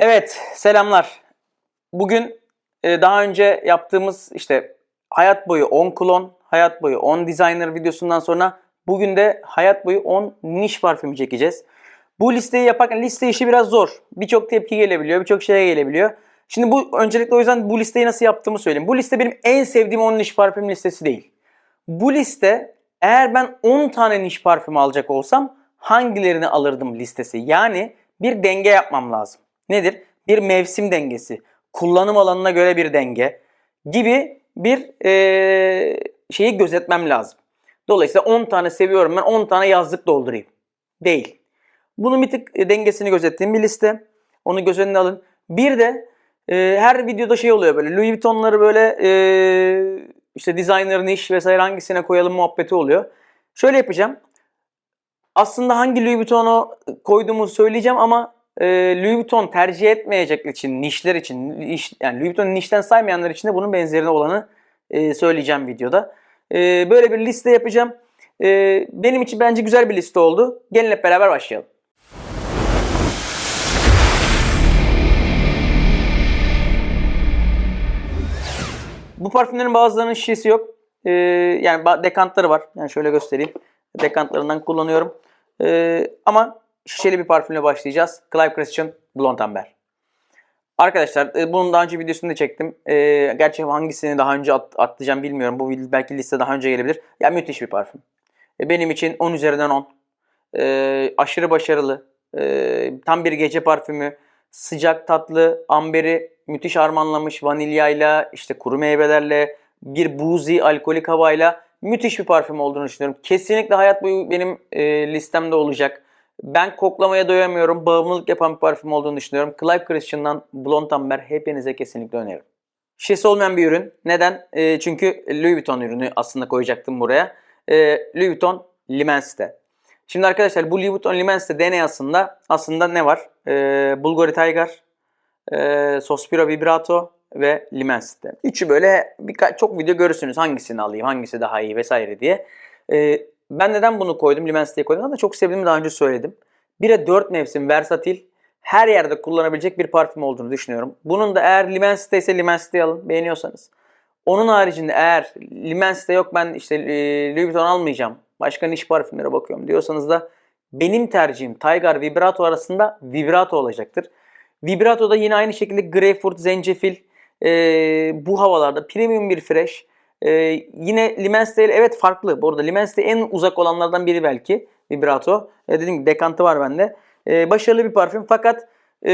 Evet, selamlar. Bugün e, daha önce yaptığımız işte hayat boyu 10 klon, hayat boyu 10 designer videosundan sonra bugün de hayat boyu 10 niş parfümü çekeceğiz. Bu listeyi yaparken liste işi biraz zor. Birçok tepki gelebiliyor, birçok şeye gelebiliyor. Şimdi bu öncelikle o yüzden bu listeyi nasıl yaptığımı söyleyeyim. Bu liste benim en sevdiğim 10 niş parfüm listesi değil. Bu liste eğer ben 10 tane niş parfüm alacak olsam hangilerini alırdım listesi. Yani bir denge yapmam lazım. Nedir? Bir mevsim dengesi, kullanım alanına göre bir denge gibi bir eee, şeyi gözetmem lazım. Dolayısıyla 10 tane seviyorum ben 10 tane yazlık doldurayım. Değil. Bunun bir tık e, dengesini gözettiğim bir liste. Onu göz önüne alın. Bir de e, her videoda şey oluyor böyle Louis Vuitton'ları böyle e, işte designer niş vesaire hangisine koyalım muhabbeti oluyor. Şöyle yapacağım. Aslında hangi Louis Vuitton'u koyduğumu söyleyeceğim ama e, Louis Vuitton tercih etmeyecek için, nişler için, niş, yani Louis Vuitton'u nişten saymayanlar için de bunun benzerine olanı e, söyleyeceğim videoda. E, böyle bir liste yapacağım. E, benim için bence güzel bir liste oldu. Gelin hep beraber başlayalım. Bu parfümlerin bazılarının şişesi yok. Ee, yani dekantları var. Yani şöyle göstereyim. Dekantlarından kullanıyorum. Ee, ama şişeli bir parfümle başlayacağız. Clive Christian Blond Amber. Arkadaşlar e, bunun daha önce videosunu da çektim. Ee, gerçi hangisini daha önce at- atlayacağım bilmiyorum. Bu belki liste daha önce gelebilir. Ya müthiş bir parfüm. E, benim için 10 üzerinden 10. Ee, aşırı başarılı. Tam bir gece parfümü. Sıcak tatlı, amberi müthiş harmanlamış vanilyayla, işte kuru meyvelerle, bir buzi alkolik havayla müthiş bir parfüm olduğunu düşünüyorum. Kesinlikle hayat boyu benim e, listemde olacak. Ben koklamaya doyamıyorum. Bağımlılık yapan bir parfüm olduğunu düşünüyorum. Clive Christian'dan Blond Amber hepinize kesinlikle öneririm. Şişesi olmayan bir ürün. Neden? E, çünkü Louis Vuitton ürünü aslında koyacaktım buraya. E, Louis Vuitton Limens'te. Şimdi arkadaşlar bu Louis Vuitton Limens'te DNA'sında aslında ne var? E, Bulgari Tiger, e, Sospiro Vibrato ve Limens'te. Üçü böyle birkaç çok video görürsünüz hangisini alayım, hangisi daha iyi vesaire diye. E, ben neden bunu koydum, Limens'te koydum? Ama çok sevdiğimi daha önce söyledim. Bir de 4 mevsim versatil, her yerde kullanabilecek bir parfüm olduğunu düşünüyorum. Bunun da eğer Limens'te ise Limens'te alın beğeniyorsanız. Onun haricinde eğer Limens'te yok ben işte e, Louis Vuitton almayacağım. Başka niş parfümlere bakıyorum diyorsanız da benim tercihim Tiger Vibrato arasında Vibrato olacaktır. Vibrato da yine aynı şekilde greyfurt, zencefil e, bu havalarda premium bir fresh. E, yine Limens'te evet farklı. Bu arada Limens'te en uzak olanlardan biri belki Vibrato. E, dediğim gibi dekantı var bende. E, başarılı bir parfüm fakat e,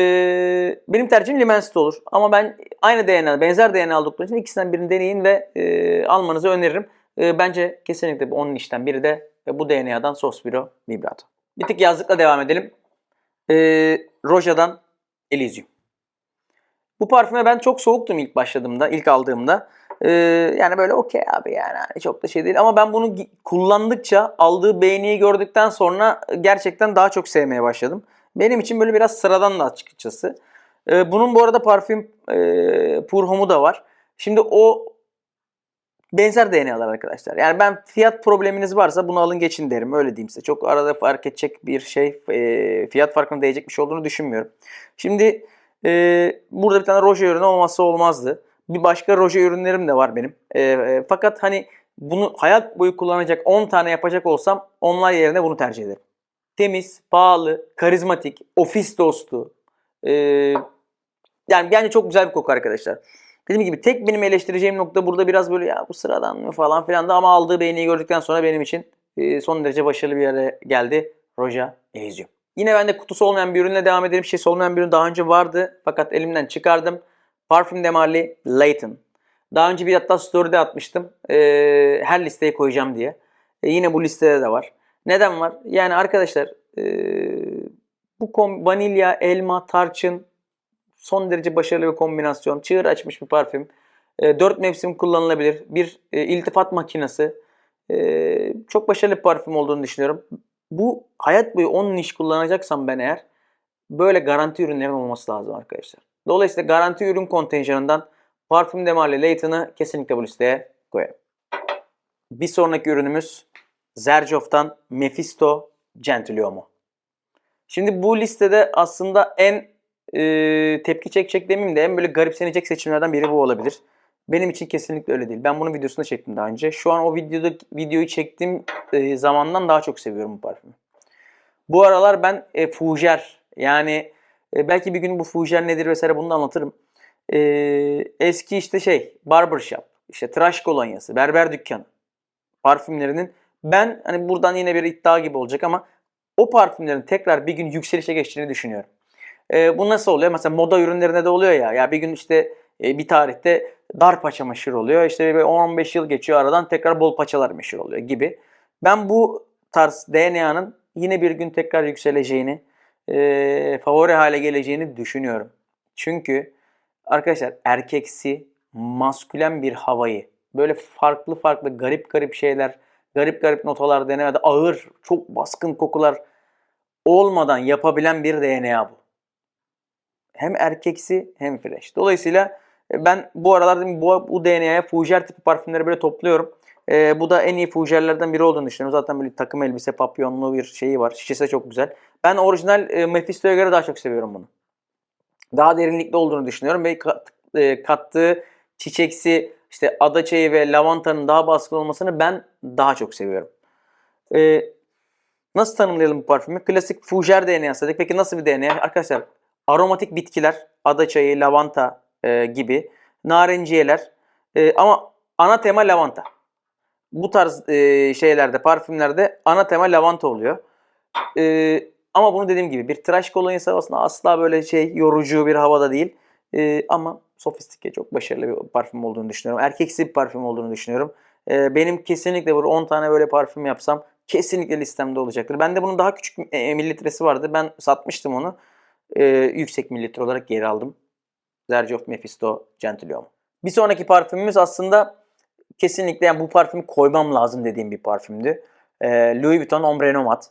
benim tercihim Limens'te olur. Ama ben aynı DNA, benzer DNA oldukları için ikisinden birini deneyin ve e, almanızı öneririm. E, bence kesinlikle bu onun işten biri de e, bu DNA'dan Sospiro Vibrato. Bir tık yazlıkla devam edelim. E, Roja'dan Elysium. Bu parfüme ben çok soğuktum ilk başladığımda, ilk aldığımda. Ee, yani böyle okey abi yani hani çok da şey değil. Ama ben bunu kullandıkça aldığı beğeniyi gördükten sonra gerçekten daha çok sevmeye başladım. Benim için böyle biraz sıradan da açıkçası. Ee, bunun bu arada parfüm e, Pour da var. Şimdi o benzer DNA'lar arkadaşlar. Yani ben fiyat probleminiz varsa bunu alın geçin derim. Öyle diyeyim size. Çok arada fark edecek bir şey, e, fiyat farkına değecek bir şey olduğunu düşünmüyorum. Şimdi e, burada bir tane Roje ürünü olmazsa olmazdı. Bir başka Roje ürünlerim de var benim. E, e, fakat hani bunu hayat boyu kullanacak 10 tane yapacak olsam onlar yerine bunu tercih ederim. Temiz, pahalı, karizmatik, ofis dostu. E, yani bence çok güzel bir koku arkadaşlar. Dediğim gibi tek benim eleştireceğim nokta burada biraz böyle ya bu sıradan mı falan filan da ama aldığı beğeniyi gördükten sonra benim için e, son derece başarılı bir yere geldi. Roja Elysium. Yine bende kutusu olmayan bir ürünle devam edelim. Şişesi olmayan bir ürün daha önce vardı fakat elimden çıkardım. Parfüm de Marley Layton. Daha önce bir hatta story'de atmıştım. E, her listeye koyacağım diye. E, yine bu listede de var. Neden var? Yani arkadaşlar e, bu vanilya, elma, tarçın son derece başarılı bir kombinasyon. Çığır açmış bir parfüm. E, 4 mevsim kullanılabilir. Bir e, iltifat makinesi. E, çok başarılı bir parfüm olduğunu düşünüyorum. Bu hayat boyu 10 niş kullanacaksam ben eğer böyle garanti ürünlerin olması lazım arkadaşlar. Dolayısıyla garanti ürün kontenjanından Parfüm de Marley Layton'ı kesinlikle bu listeye koyarım. Bir sonraki ürünümüz Zerjoff'tan Mephisto Gentiluomo. Şimdi bu listede aslında en e, tepki çekecek demeyeyim de en böyle garipsenecek seçimlerden biri bu olabilir. Benim için kesinlikle öyle değil. Ben bunun videosunu çektim daha önce. Şu an o videoda videoyu çektiğim e, zamandan daha çok seviyorum bu parfümü. Bu aralar ben e, fujer yani e, belki bir gün bu fujer nedir vesaire bunu da anlatırım. E, eski işte şey barbershop, işte tıraş kolonyası, berber dükkanı parfümlerinin ben hani buradan yine bir iddia gibi olacak ama o parfümlerin tekrar bir gün yükselişe geçtiğini düşünüyorum. E, bu nasıl oluyor? Mesela moda ürünlerinde de oluyor ya. Ya bir gün işte e, bir tarihte dar paça meşhur oluyor. İşte bir 10-15 yıl geçiyor aradan tekrar bol paçalar meşhur oluyor gibi. Ben bu tarz DNA'nın yine bir gün tekrar yükseleceğini, e, favori hale geleceğini düşünüyorum. Çünkü arkadaşlar erkeksi, maskülen bir havayı, böyle farklı farklı garip garip şeyler, garip garip notalar denemede ağır, çok baskın kokular olmadan yapabilen bir DNA bu. Hem erkeksi hem fresh. Dolayısıyla e, ben bu aralar bu, bu DNA'ya fujer tipi parfümleri böyle topluyorum. E, bu da en iyi fujerlerden biri olduğunu düşünüyorum. Zaten böyle takım elbise papyonlu bir şeyi var. Şişesi de çok güzel. Ben orijinal e, Mephisto'ya göre daha çok seviyorum bunu. Daha derinlikli olduğunu düşünüyorum ve kat, e, kattığı çiçeksi işte adaçayı ve lavantanın daha baskın olmasını ben daha çok seviyorum. E, nasıl tanımlayalım bu parfümü? Klasik fujer DNA'sı dedik. Peki nasıl bir DNA? Arkadaşlar aromatik bitkiler, adaçayı, lavanta e, gibi, narenciyeler e, ama ana tema lavanta. Bu tarz e, şeylerde, parfümlerde ana tema lavanta oluyor. E, ama bunu dediğim gibi bir tıraş kolonyası havasında asla böyle şey yorucu bir havada değil. E, ama sofistike, çok başarılı bir parfüm olduğunu düşünüyorum. Erkeksi bir parfüm olduğunu düşünüyorum. E, benim kesinlikle böyle 10 tane böyle parfüm yapsam kesinlikle listemde olacaktır. Bende bunun daha küçük e, mililitresi vardı. Ben satmıştım onu. E, yüksek mililitre olarak geri aldım. Zerge of Mephisto Gentilhomme. Bir sonraki parfümümüz aslında kesinlikle yani bu parfümü koymam lazım dediğim bir parfümdü. E, Louis Vuitton Ombre Nomad.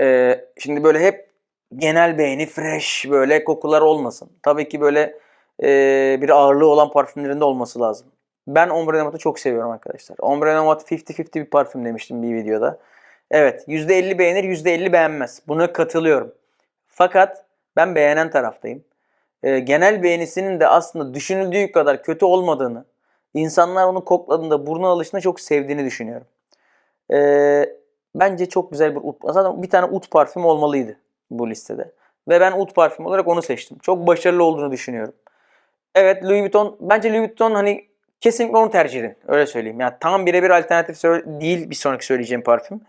E, şimdi böyle hep genel beğeni, fresh böyle kokular olmasın. Tabii ki böyle e, bir ağırlığı olan parfümlerinde olması lazım. Ben Ombre Nomad'ı çok seviyorum arkadaşlar. Ombre Nomad 50-50 bir parfüm demiştim bir videoda. Evet %50 beğenir %50 beğenmez. Buna katılıyorum. Fakat ben beğenen taraftayım. E, genel beğenisinin de aslında düşünüldüğü kadar kötü olmadığını, insanlar onu kokladığında burnu alışına çok sevdiğini düşünüyorum. E, bence çok güzel bir ut. Zaten bir tane ut parfüm olmalıydı bu listede. Ve ben ut parfüm olarak onu seçtim. Çok başarılı olduğunu düşünüyorum. Evet Louis Vuitton, bence Louis Vuitton hani kesinlikle onu tercih edin. Öyle söyleyeyim. Yani tam birebir alternatif değil bir sonraki söyleyeceğim parfüm.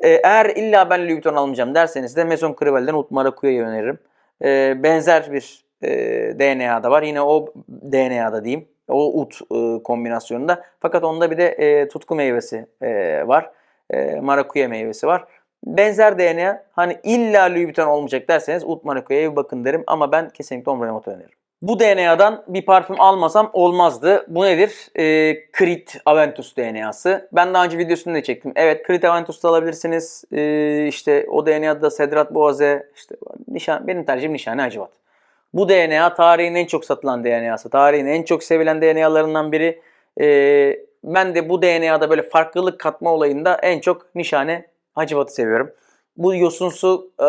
Ee, eğer illa ben Louis Vuitton almayacağım derseniz de Maison Crivel'den Ut Maracuya'yı öneririm. Ee, benzer bir e, DNA'da var. Yine o DNA'da diyeyim. O ut e, kombinasyonunda. Fakat onda bir de e, tutku meyvesi e, var. E, marakuya meyvesi var. Benzer DNA hani illa Louis Vuitton olmayacak derseniz ut marakuya'ya bir bakın derim. Ama ben kesinlikle Ombre Note öneririm. Bu DNA'dan bir parfüm almasam olmazdı. Bu nedir? E, Creed Aventus DNA'sı. Ben daha önce videosunu da çektim. Evet Creed Aventus'ta alabilirsiniz. E, işte o DNA'da Cedrat Boğaze, işte nişan, benim tercihim Nişane Hacivat. Bu DNA tarihin en çok satılan DNA'sı. Tarihin en çok sevilen DNA'larından biri. E, ben de bu DNA'da böyle farklılık katma olayında en çok Nişane Hacivat'ı seviyorum. Bu yosunsu e,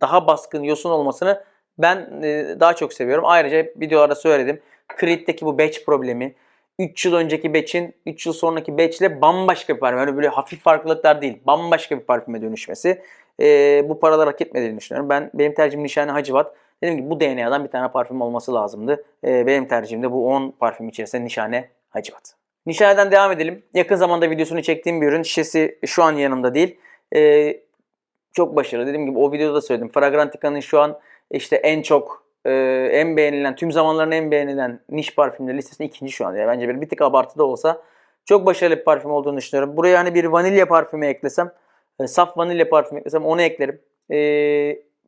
daha baskın yosun olmasını ben e, daha çok seviyorum. Ayrıca videolarda söyledim. Creed'deki bu batch problemi 3 yıl önceki batch'in 3 yıl sonraki batch ile bambaşka bir parfüm. Yani böyle hafif farklılıklar değil. Bambaşka bir parfüme dönüşmesi. E, bu paralar hak etmediğini düşünüyorum. Ben Benim tercihim Nişane Hacivat. Dediğim gibi bu DNA'dan bir tane parfüm olması lazımdı. E, benim tercihim de bu 10 parfüm içerisinde Nişane Hacivat. Nişane'den devam edelim. Yakın zamanda videosunu çektiğim bir ürün. Şişesi şu an yanımda değil. E, çok başarılı. Dediğim gibi o videoda da söyledim. Fragrantica'nın şu an işte en çok e, en beğenilen, tüm zamanların en beğenilen niş parfümleri listesinde ikinci şu an. Yani bence bir, bir tık abartı da olsa çok başarılı bir parfüm olduğunu düşünüyorum. Buraya hani bir vanilya parfümü eklesem, e, saf vanilya parfümü eklesem onu eklerim. E,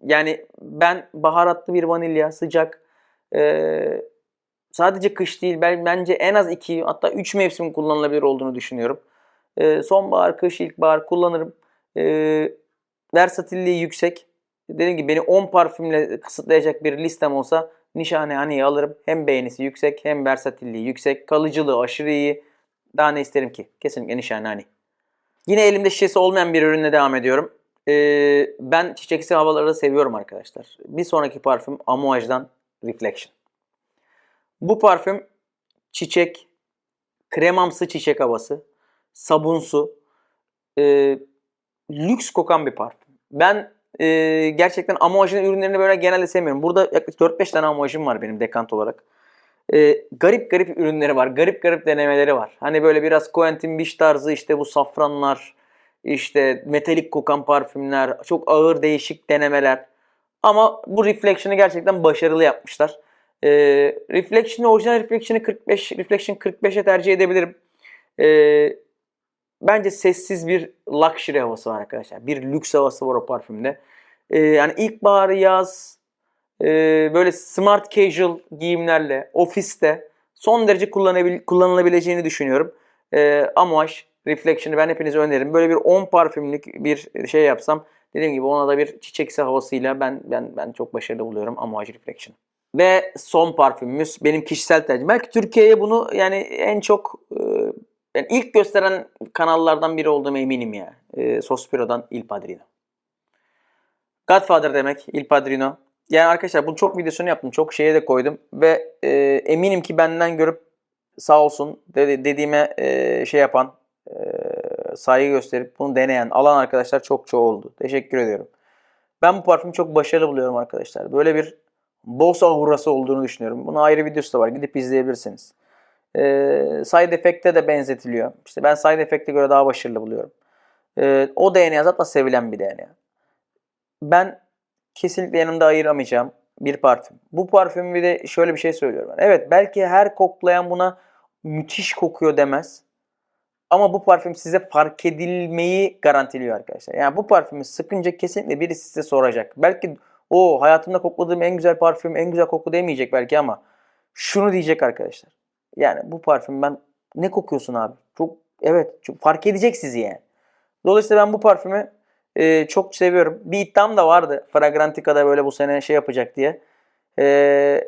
yani ben baharatlı bir vanilya, sıcak, e, sadece kış değil, ben bence en az iki hatta üç mevsim kullanılabilir olduğunu düşünüyorum. E, sonbahar, kış, ilkbahar kullanırım. E, versatilliği yüksek dediğim gibi beni 10 parfümle kısıtlayacak bir listem olsa Nişane Hani'yi alırım. Hem beğenisi yüksek hem versatilliği yüksek. Kalıcılığı aşırı iyi. Daha ne isterim ki? Kesinlikle Nişane Hani. Yine elimde şişesi olmayan bir ürünle devam ediyorum. Ee, ben çiçeksi havaları da seviyorum arkadaşlar. Bir sonraki parfüm Amouage'dan Reflection. Bu parfüm çiçek, kremamsı çiçek havası, sabunsu, e, lüks kokan bir parfüm. Ben e, gerçekten Amouage'ın ürünlerini böyle genelde sevmiyorum. Burada yaklaşık 4-5 tane Amouage'ım var benim dekant olarak. E, garip garip ürünleri var. Garip garip denemeleri var. Hani böyle biraz Quentin Bish tarzı işte bu safranlar, işte metalik kokan parfümler, çok ağır değişik denemeler. Ama bu Reflection'ı gerçekten başarılı yapmışlar. E, Reflection'ı, orijinal Reflection'ı 45, Reflection 45'e tercih edebilirim. E, bence sessiz bir luxury havası var arkadaşlar. Bir lüks havası var o parfümde. E, yani ilkbahar, yaz, e, böyle smart casual giyimlerle, ofiste son derece kullanabil- kullanılabileceğini düşünüyorum. E, Amouage Reflection'ı ben hepinize öneririm. Böyle bir 10 parfümlük bir şey yapsam dediğim gibi ona da bir çiçeksi havasıyla ben ben ben çok başarılı buluyorum Amouage Reflection. Ve son parfümümüz benim kişisel tercihim. Belki Türkiye'ye bunu yani en çok e, yani ilk gösteren kanallardan biri olduğuma eminim ya. E, Sospiro'dan Il Padrino. Godfather demek Il Padrino. Yani arkadaşlar bu çok videosunu yaptım. Çok şeye de koydum. Ve e, eminim ki benden görüp sağ olsun dedi, dediğime e, şey yapan, e, saygı gösterip bunu deneyen, alan arkadaşlar çok çok oldu. Teşekkür ediyorum. Ben bu parfümü çok başarılı buluyorum arkadaşlar. Böyle bir boss aurası olduğunu düşünüyorum. Bunun ayrı videosu da var. Gidip izleyebilirsiniz. E, side effect'e de benzetiliyor. İşte ben side effect'e göre daha başarılı buluyorum. E, o DNA zaten sevilen bir DNA. Ben kesinlikle yanımda ayıramayacağım bir parfüm. Bu parfüm bir de şöyle bir şey söylüyorum. Evet belki her koklayan buna müthiş kokuyor demez. Ama bu parfüm size fark edilmeyi garantiliyor arkadaşlar. Yani bu parfümü sıkınca kesinlikle biri size soracak. Belki o hayatımda kokladığım en güzel parfüm, en güzel koku demeyecek belki ama şunu diyecek arkadaşlar. Yani bu parfüm ben ne kokuyorsun abi? Çok evet çok fark edecek sizi yani. Dolayısıyla ben bu parfümü e, çok seviyorum. Bir iddiam da vardı. Fragrantica'da böyle bu sene şey yapacak diye. E,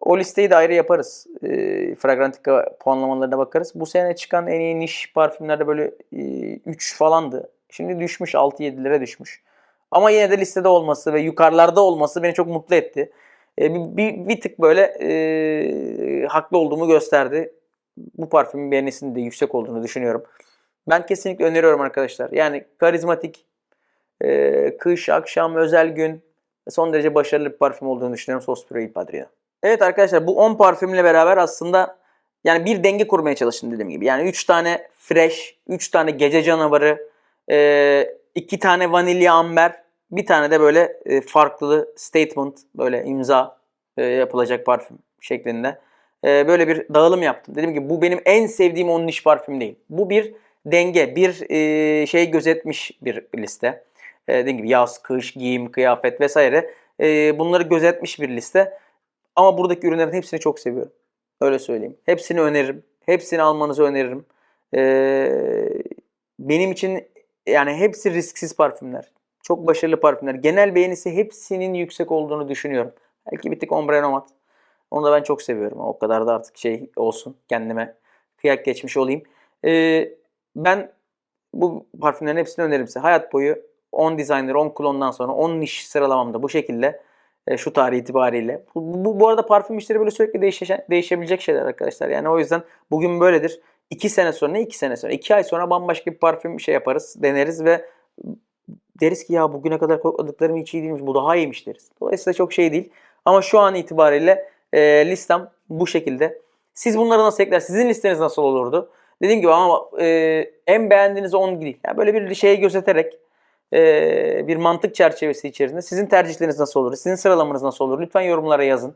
o listeyi de ayrı yaparız. E, Fragrantica puanlamalarına bakarız. Bu sene çıkan en iyi niş parfümlerde böyle e, 3 falandı. Şimdi düşmüş 6-7'lere düşmüş. Ama yine de listede olması ve yukarılarda olması beni çok mutlu etti. E, bir, bir, bir tık böyle e, haklı olduğumu gösterdi. Bu parfümün beğenisinin de yüksek olduğunu düşünüyorum. Ben kesinlikle öneriyorum arkadaşlar. Yani karizmatik, e, kış, akşam, özel gün son derece başarılı bir parfüm olduğunu düşünüyorum. Sospiro Il Padrino. Evet arkadaşlar bu 10 parfümle beraber aslında yani bir denge kurmaya çalıştım dediğim gibi. Yani 3 tane fresh, 3 tane gece canavarı, 2 tane vanilya amber, bir tane de böyle e, farklı statement, böyle imza e, yapılacak parfüm şeklinde. E, böyle bir dağılım yaptım. Dediğim gibi bu benim en sevdiğim 10 niş parfüm değil. Bu bir denge, bir e, şey gözetmiş bir liste. E, dediğim gibi yaz, kış, giyim, kıyafet vesaire. E, bunları gözetmiş bir liste. Ama buradaki ürünlerin hepsini çok seviyorum. Öyle söyleyeyim. Hepsini öneririm. Hepsini almanızı öneririm. Ee, benim için yani hepsi risksiz parfümler. Çok başarılı parfümler. Genel beğenisi hepsinin yüksek olduğunu düşünüyorum. Belki bir tık Ombre Nomad. Onu da ben çok seviyorum. O kadar da artık şey olsun. Kendime kıyak geçmiş olayım. Ee, ben bu parfümlerin hepsini öneririm size. Hayat boyu 10 designer, 10 klondan sonra 10 niş sıralamamda bu şekilde e, şu tarih itibariyle. Bu, bu, bu arada parfüm işleri böyle sürekli değişe, değişebilecek şeyler arkadaşlar. Yani o yüzden bugün böyledir. 2 sene sonra ne 2 sene sonra? 2 ay sonra bambaşka bir parfüm şey yaparız, deneriz ve deriz ki ya bugüne kadar kokladıklarım hiç iyi değilmiş. Bu daha iyiymiş deriz. Dolayısıyla çok şey değil. Ama şu an itibariyle e, listem bu şekilde. Siz bunları nasıl ekler? Sizin listeniz nasıl olurdu? Dediğim gibi ama e, en beğendiğiniz 10 değil. Yani böyle bir şeyi gözeterek e, bir mantık çerçevesi içerisinde sizin tercihleriniz nasıl olur? Sizin sıralamanız nasıl olur? Lütfen yorumlara yazın.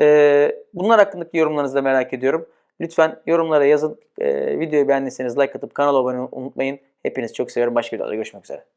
E, bunlar hakkındaki yorumlarınızı da merak ediyorum. Lütfen yorumlara yazın. E, videoyu beğendiyseniz like atıp kanala abone olmayı unutmayın. Hepinizi çok seviyorum. Başka videoda görüşmek üzere.